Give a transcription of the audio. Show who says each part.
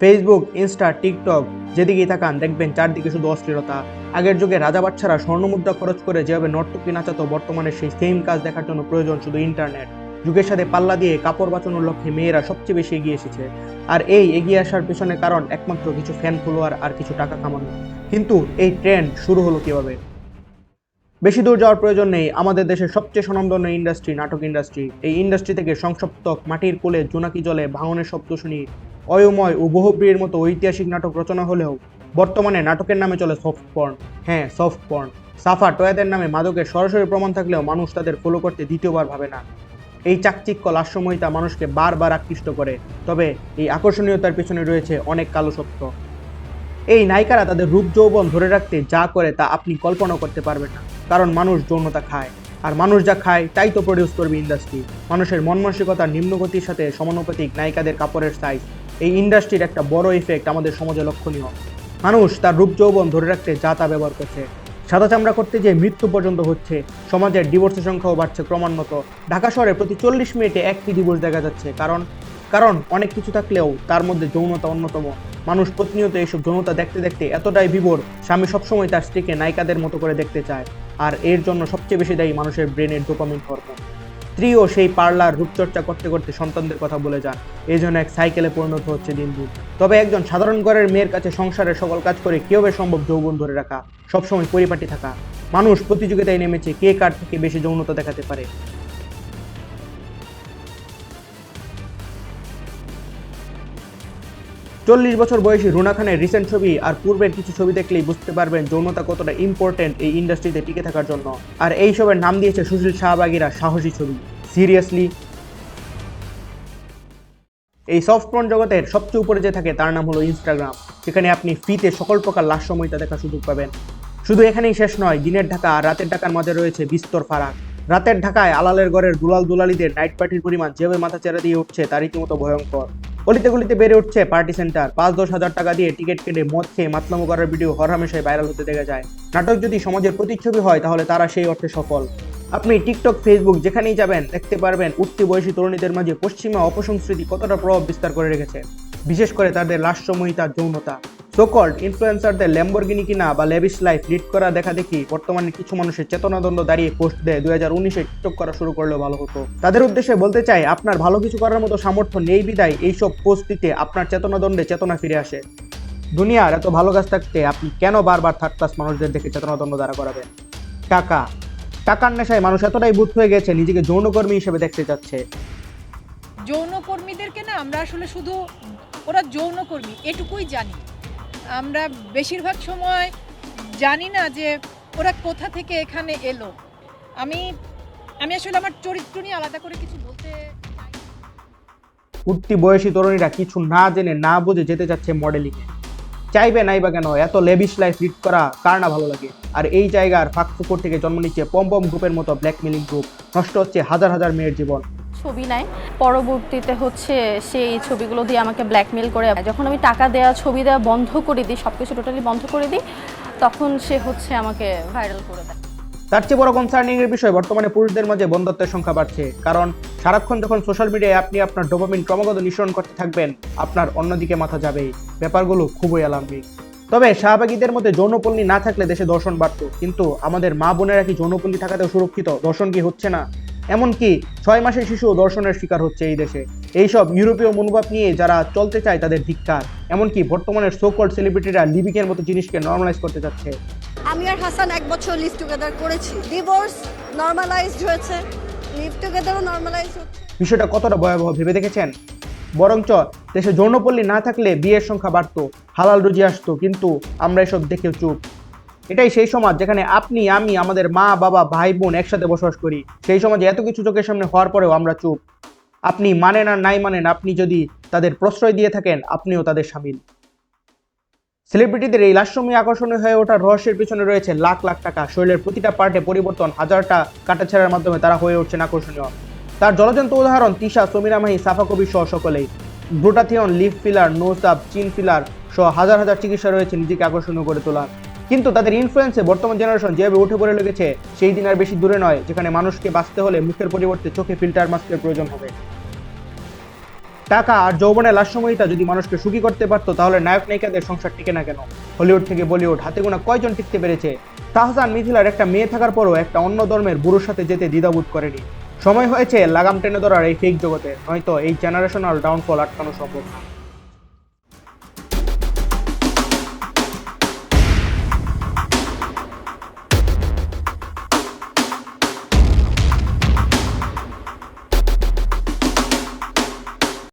Speaker 1: Facebook Insta TikTok যেদিকেই তাকান, দেখবেন চারদিকে শুধু অশ্লীলতা। আগের যুগে রাজা বাচ্চারা স্বর্ণমুদ্রা খরচ করে যেভাবে নর্তকী নাচাতো, বর্তমানে সেই সেম কাজ দেখার জন্য প্রয়োজন শুধু ইন্টারনেট যুগের সাথে পাল্লা দিয়ে কাপড় বাঁচানোর লক্ষ্যে মেয়েরা সবচেয়ে বেশি এগিয়ে এসেছে। আর এই এগিয়ে আসার পেছনে কারণ একমাত্র কিছু ফ্যান ফলোয়ার আর কিছু টাকা কামানো। কিন্তু এই ট্রেন্ড শুরু হলো কীভাবে? বেশি দূর যাওয়ার প্রয়োজন নেই। আমাদের দেশের সবচেয়ে স্বনামধন্য ইন্ডাস্ট্রি নাটক ইন্ডাস্ট্রি এই ইন্ডাস্ট্রি থেকে সংসপ্তক, মাটির কোলে, জোনাকি জলে, ভাঙনের শব্দ শুনি। অয়ময় ও বহুপ্রিয়ের মতো ঐতিহাসিক নাটক রচনা হলেও বর্তমানে নাটকের নামে চলে সফট পর্ন হ্যাঁ সফট পর্ন সাফা টয়াদের নামে মাদকের সরাসরি প্রমাণ থাকলেও মানুষ তাদের ফলো করতে দ্বিতীয়বার ভাবে না। এই চাকচিক্য লাস্যময়িতা মানুষকে বারবার আকৃষ্ট করে, তবে এই আকর্ষণীয়তার পেছনে রয়েছে অনেক কালো সত্য। এই নায়িকারা তাদের রূপ যৌবন ধরে রাখতে যা করে তা আপনি কল্পনা করতে পারবেন না, কারণ মানুষ যৌনতা খায়। আর মানুষ যা খায়, তাই তো প্রডিউস করবে ইন্ডাস্ট্রি মানুষের মন মানসিকতার নিম্নগতির সাথে সমানুপাতিক নায়িকাদের কাপড়ের সাইজ এই ইন্ডাস্ট্রির একটা বড় ইফেক্ট আমাদের সমাজে লক্ষণীয়। মানুষ তার রূপ যৌবন ধরে রাখতে যা তা ব্যবহার করছে। সাদা চামড়া করতে যে মৃত্যু পর্যন্ত হচ্ছে, সমাজের ডিভোর্সের সংখ্যাও বাড়ছে ক্রমান্বত। ঢাকা শহরে প্রতি চল্লিশ মিনিটে একটি ডিভোর্স দেখা যাচ্ছে, কারণ কারণ অনেক কিছু থাকলেও তার মধ্যে যৌনতা অন্যতম। মানুষ প্রতিনিয়ত এইসব যৌনতা দেখতে দেখতে এতটাই বিভোর, স্বামী সবসময় তার স্ত্রীকে নায়িকাদের মতো করে দেখতে চায়, আর এর জন্য সবচেয়ে বেশি দায়ী মানুষের ব্রেনের ডোপামিন হরমোন স্ত্রীও সেই পার্লার রূপচর্চা করতে করতে সন্তানদের কথা বলে যান। এই জন্য এক সাইকেলে পরিণত হচ্ছে দিন দিন তবে একজন সাধারণ ঘরের মেয়ের কাছে সংসারের সকল কাজ করে কেউ সম্ভব যৌবন ধরে রাখা? সবসময় পরিপাটি থাকা। মানুষ প্রতিযোগিতায় নেমেছে কে কার থেকে বেশি যৌনতা দেখাতে পারে? চল্লিশ বছর বয়সী রুনা খানের রিসেন্ট ছবি আর পূর্বের কিছু ছবি দেখলেই বুঝতে পারবেন যৌনতা কতটা ইম্পর্টেন্ট এই ইন্ডাস্ট্রিতে টিকে থাকার জন্য। আর এই সবের নাম দিয়েছে সুশীল শাহবাগিরা সাহসী ছবি। সিরিয়াসলি এই সফট জগতের সবচেয়ে উপরে যে থাকে তার নাম হলো ইনস্টাগ্রাম যেখানে আপনি ফ্রিতে সকল প্রকার লাস্যময়তা দেখার সুযোগ পাবেন। শুধু এখানেই শেষ নয়, দিনের ঢাকা আর রাতের ঢাকার মাঝে রয়েছে বিস্তর ফারাক। রাতের ঢাকায় আলালের ঘরের দুলাল দুলালিদের নাইট পার্টির পরিমাণ যেভাবে মাথা চেরা দিয়ে উঠছে তার রীতিমতো ভয়ঙ্কর। গলিতে গলিতে বেড়ে উঠছে পার্টি সেন্টার। পাঁচ দশ হাজার টাকা দিয়ে টিকিট কেটে মদ খেয়ে মাতলামো করার ভিডিও হরহামেশাই ভাইরাল হতে দেখা যায়। নাটক যদি সমাজের প্রতিচ্ছবি হয়, তাহলে তারা সেই অর্থে সফল। আপনি টিকটক ফেসবুক যেখানেই যাবেন, দেখতে পারবেন উঠতি বয়সী তরুণীদের মাঝে পশ্চিমা অপসংস্কৃতি কতটা প্রভাব বিস্তার করে রেখেছে। বিশেষ করে তাদের লাস্যময়িতা যৌনতা। সোকল্ড ইনফ্লুয়েন্সারদের ল্যাম্বরগিনি কিনা বা লেভিশ লাইফ লিড করা দেখা দেখি বর্তমানে কিছু মানুষের চেতনাদণ্ড দাঁড়িয়ে পোস্ট দেয়। দুই হাজার উনিশে টিকটক করা শুরু করলেও ভালো হতো। তাদের উদ্দেশ্যে বলতে চাই, আপনার ভালো কিছু করার মতো সামর্থ্য নেই বিদায়। এইসব পোস্ট দিতে আপনার চেতনাদণ্ডে চেতনা ফিরে আসে। দুনিয়ার এত ভালো কাজ থাকতে আপনি কেন বারবার থার্ড ক্লাস মানুষদের দেখে চেতনাদণ্ড দ্বারা করাবেন? টাকা। টাকার নেশায় মানুষ এতটাই বুদ্ধ হয়ে গেছে, নিজেকে যৌনকর্মী হিসেবে দেখতে চাচ্ছে।
Speaker 2: যৌনকর্মীদেরকে না আমরা আসলে শুধু, ওরা যৌনকর্মী, এটুকুই জানি। আমরা বেশিরভাগ সময় জানি না যে ওরা কোথা থেকে এখানে এলো। আমি আমি আসলে আমার চরিত্র নিয়ে আলাদা করে কিছু বলতে
Speaker 1: উঠতি বয়সী তরুণীরা কিছু না জেনে না বুঝে যেতে চাচ্ছে মডেলিংয়ে চাইবে নাই বা কেন? এত লেবিশ লাইফ লিড করা কার না ভালো লাগে? আর এই জায়গার ফাঁকফুকুর থেকে জন্ম নিচ্ছে পম পম গ্রুপের মতো ব্ল্যাকমেলিং গ্রুপ নষ্ট হচ্ছে হাজার হাজার মেয়ের জীবন।
Speaker 3: ছবি নেয় পরবর্তীতে হচ্ছে সেই ছবিগুলো দিয়ে আমাকে ব্ল্যাকমেল করে, যখন আমি টাকা দেওয়া ছবি দেওয়া বন্ধ করে দিই সব কিছু টোটালি বন্ধ করে দিই, তখন সে হচ্ছে আমাকে ভাইরাল করে দেয়।
Speaker 1: তার চেয়ে বড় কনসার্নিং এর বিষয়, বর্তমানে পুরুষদের মাঝে বন্ধত্বের সংখ্যা বাড়ছে। কারণ সারাক্ষণ যখন সোশ্যাল মিডিয়ায় আপনি আপনার ডোপামিন ক্রমাগত নিঃসরণ করতে থাকবেন, আপনার অন্যদিকে মাথা যাবে। ব্যাপারগুলো খুবই অ্যালার্মিং তবে শাহবাগীদের মধ্যে যৌনপল্লী না থাকলে দেশে দর্শন বাড়ত। কিন্তু আমাদের মা বোনেরা কি যৌনপল্লী থাকাতেও সুরক্ষিত? দর্শন কি হচ্ছে না? এমনকি ছয় মাসের শিশু দর্শনের শিকার হচ্ছে এই দেশে। এইসব ইউরোপীয় মনোভাব নিয়ে যারা চলতে চায় তাদের ধিক্কার। এমনকি বর্তমানের সোকল্ড সেলিব্রিটিরা লিবিকের মতো জিনিসকে নর্মালাইজ করতে চাচ্ছে।
Speaker 4: আমি আর হাসান এক বছর লিভ টুগেদার করেছি। ডিভোর্স নর্মালাইজড হয়েছে। লিভ টুগেদারও নর্মালাইজ হচ্ছে।
Speaker 1: বিষয়টা কতটা ভয়াবহ ভেবে দেখেছেন? বরঞ্চ দেশে যৌনপল্লী না থাকলে বিয়ের সংখ্যা বাড়তো হালাল রুজি আসতো কিন্তু আমরা এসব দেখে চুপ। এটাই সেই সমাজ যেখানে আপনি, আমি, আমাদের মা, বাবা, ভাই, বোন একসাথে বসবাস করি। সেই সমাজে এত কিছু চোখের সামনে হওয়ার পরেও আমরা চুপ। আপনি মানেন আর নাই মানেন, আপনি যদি তাদের প্রশ্রয় দিয়ে থাকেন, আপনিও তাদের সামিল সেলিব্রিটিদের এই লাস্যময় আকর্ষণীয় হয়ে ওঠার রহস্যের পিছনে রয়েছে লাখ লাখ টাকা। শরীরের প্রতিটা পার্টে পরিবর্তন, হাজারটা কাটাছেড়ার মাধ্যমে তারা হয়ে উঠছেন আকর্ষণীয়। তার জলজন্ত উদাহরণ তিশা, সমীরা মাহি, সাফা কবি সহ সকলেই। ব্রোটাথিয়ন লিপ ফিলার নোসাব চিন ফিলার সহ হাজার হাজার চিকিৎসা রয়েছে নিজেকে আকর্ষণীয় করে তোলার। কিন্তু তাদের ইনফ্লুয়েন্সে বর্তমান জেনারেশন যেভাবে উঠে পড়ে লেগেছে, সেই দিন আর বেশি দূরে নয়, যেখানে মানুষকে বাঁচতে হলে মুখের পরিবর্তে চোখে ফিল্টার মাস্কের প্রয়োজন হবে। টাকা আর যৌবনের লাস্যময়িতা যদি মানুষকে সুখী করতে পারতো, তাহলে নায়ক নায়িকাদের সংসার টিকে না কেন? হলিউড থেকে বলিউড হাতে গোনা কয়জন টিকতে পেরেছে? তাহসান মিথিলার একটা মেয়ে থাকার পরও একটা অন্য ধর্মের বুড়োর সাথে যেতে দ্বিধাবোধ করেনি। সময় হয়েছে লাগাম টেনে ধরার এই ফেক জগতে, নয়তো এই জেনারেশনাল ডাউনফল আটকানো সম্ভব না।